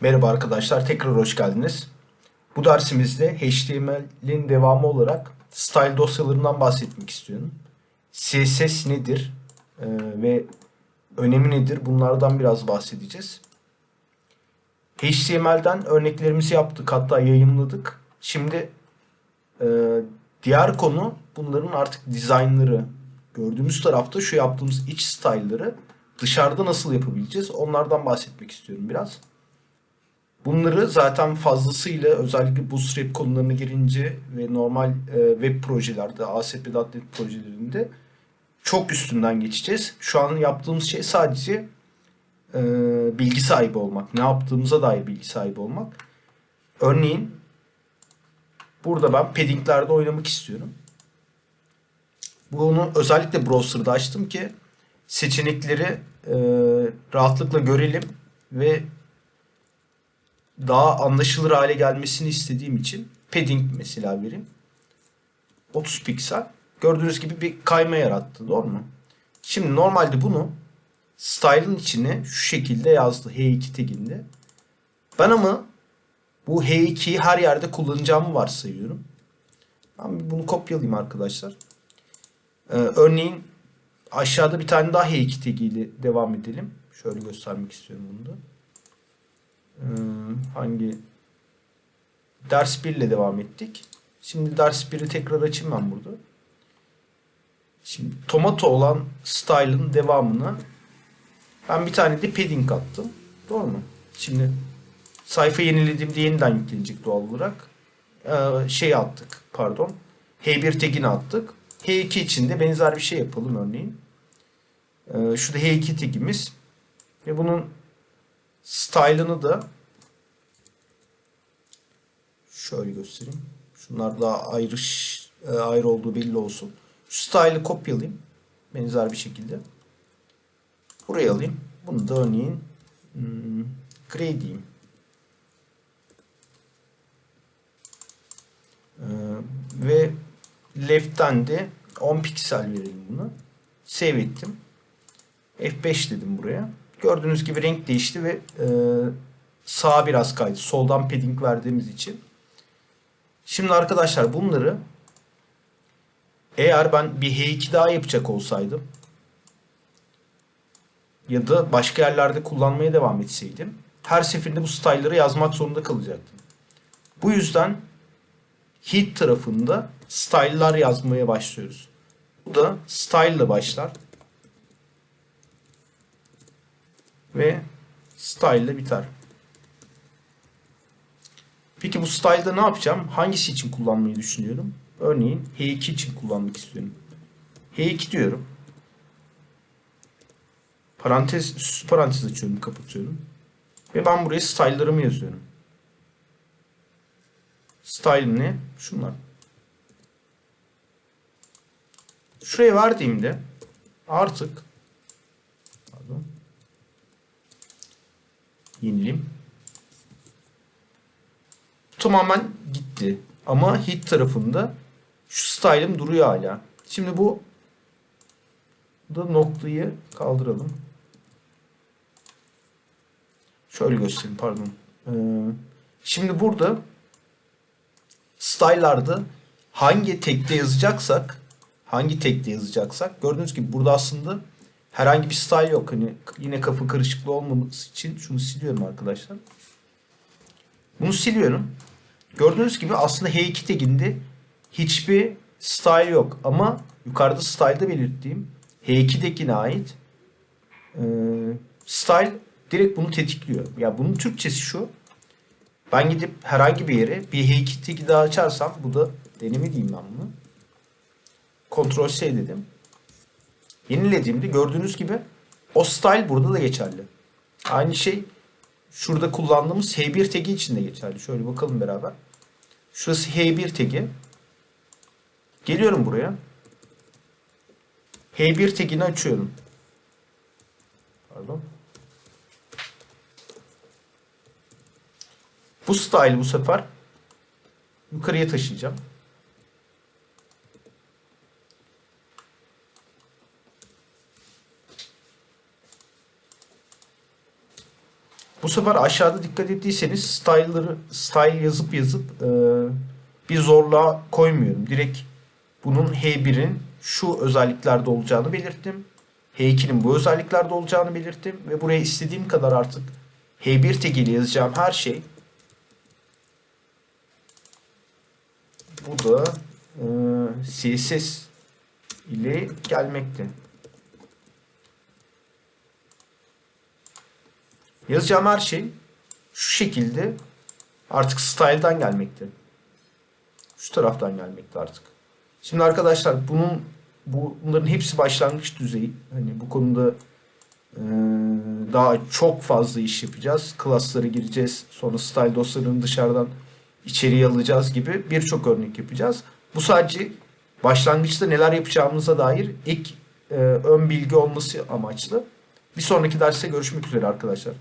Merhaba arkadaşlar, tekrar hoş geldiniz. Bu dersimizde HTML'in devamı olarak style dosyalarından bahsetmek istiyorum. CSS nedir Ee, ve önemi nedir bunlardan biraz bahsedeceğiz. HTML'den örneklerimizi yaptık hatta yayınladık. Şimdi e, diğer konu bunların artık dizaynları. Gördüğümüz tarafta şu yaptığımız iç style'ları dışarıda nasıl yapabileceğiz onlardan bahsetmek istiyorum biraz. Bunları zaten fazlasıyla özellikle Bootstrap konularına girince ve normal e, web projelerde, ASP.NET projelerinde çok üstünden geçeceğiz. Şu an yaptığımız şey sadece e, bilgi sahibi olmak. Ne yaptığımıza dair bilgi sahibi olmak. Örneğin burada ben paddinglerde oynamak istiyorum. Bunu özellikle browser'da açtım ki seçenekleri e, rahatlıkla görelim ve daha anlaşılır hale gelmesini istediğim için padding mesela vereyim. 30 piksel. Gördüğünüz gibi bir kayma yarattı. Doğru mu? Şimdi normalde bunu style'ın içine şu şekilde yazdı H2 taginde. Ben ama bu H2'yi her yerde kullanacağımı varsayıyorum. Ben bunu kopyalayayım arkadaşlar. Ee, örneğin aşağıda bir tane daha H2 tag ile devam edelim. Şöyle göstermek istiyorum bunu da. Hangi ders 1 ile devam ettik. Şimdi ders 1'i tekrar açayım ben burada. Şimdi tomato olan style'ın devamına ben bir tane de padding attım. Doğru mu? Şimdi sayfa yenilediğimde yeniden yüklenecek doğal olarak. Ee, şey attık pardon. H1 tagini attık. H2 için de benzer bir şey yapalım örneğin. Ee, şurada H2 tagimiz ve bunun style'ını da şöyle göstereyim. Şunlar daha ayrı e, ayrı olduğu belli olsun. Şu style'ı kopyalayayım. Benzer bir şekilde. Buraya alayım. Bunu da örneğin hmm, diyeyim. Ee, ve left'ten de 10 piksel verelim bunu. Save ettim. F5 dedim buraya. Gördüğünüz gibi renk değişti ve e, sağa biraz kaydı. Soldan padding verdiğimiz için. Şimdi arkadaşlar bunları eğer ben bir H2 daha yapacak olsaydım ya da başka yerlerde kullanmaya devam etseydim her seferinde bu style'ları yazmak zorunda kalacaktım. Bu yüzden heat tarafında style'lar yazmaya başlıyoruz. Bu da style ile başlar. Ve style ile biter. Peki bu style'da ne yapacağım? Hangisi için kullanmayı düşünüyorum? Örneğin H2 için kullanmak istiyorum. H2 diyorum. Parantez, süs parantez açıyorum, kapatıyorum. Ve ben buraya style'larımı yazıyorum. Style ne? Şunlar. Şuraya verdiğimde artık pardon, yenileyim. Tamamen gitti. Ama hit tarafında şu style'ım duruyor hala. Şimdi bu da noktayı kaldıralım. Şöyle göstereyim pardon. Ee, şimdi burada style'larda hangi tekte yazacaksak hangi tekte yazacaksak gördüğünüz gibi burada aslında herhangi bir style yok. Hani yine kafa karışıklığı olmaması için şunu siliyorum arkadaşlar. Bunu siliyorum. Gördüğünüz gibi aslında H2 taginde hiçbir style yok. Ama yukarıda style'da belirttiğim H2 tagine ait e, style direkt bunu tetikliyor. Ya yani bunun Türkçesi şu. Ben gidip herhangi bir yere bir H2 tagi daha açarsam bu da deneme diyeyim ben bunu. Ctrl C dedim. Yenilediğimde gördüğünüz gibi o style burada da geçerli. Aynı şey şurada kullandığımız H1 tagi için de geçerli. Şöyle bakalım beraber. Şurası H1 tagi. Geliyorum buraya. H1 tagini açıyorum. Pardon. Bu style bu sefer yukarıya taşıyacağım. Bu sefer aşağıda dikkat ettiyseniz style'ları style yazıp yazıp e, bir zorluğa koymuyorum. Direkt bunun H1'in şu özelliklerde olacağını belirttim. H2'nin bu özelliklerde olacağını belirttim ve buraya istediğim kadar artık H1 tekiyle yazacağım her şey bu da e, CSS ile gelmekte. Yazacağım her şey şu şekilde artık style'dan gelmekte. Şu taraftan gelmekte artık. Şimdi arkadaşlar bunun bu bunların hepsi başlangıç düzeyi. Hani bu konuda e, daha çok fazla iş yapacağız. Klaslara gireceğiz. Sonra style dosyalarını dışarıdan içeriye alacağız gibi birçok örnek yapacağız. Bu sadece başlangıçta neler yapacağımıza dair ilk e, ön bilgi olması amaçlı. Bir sonraki derste görüşmek üzere arkadaşlar.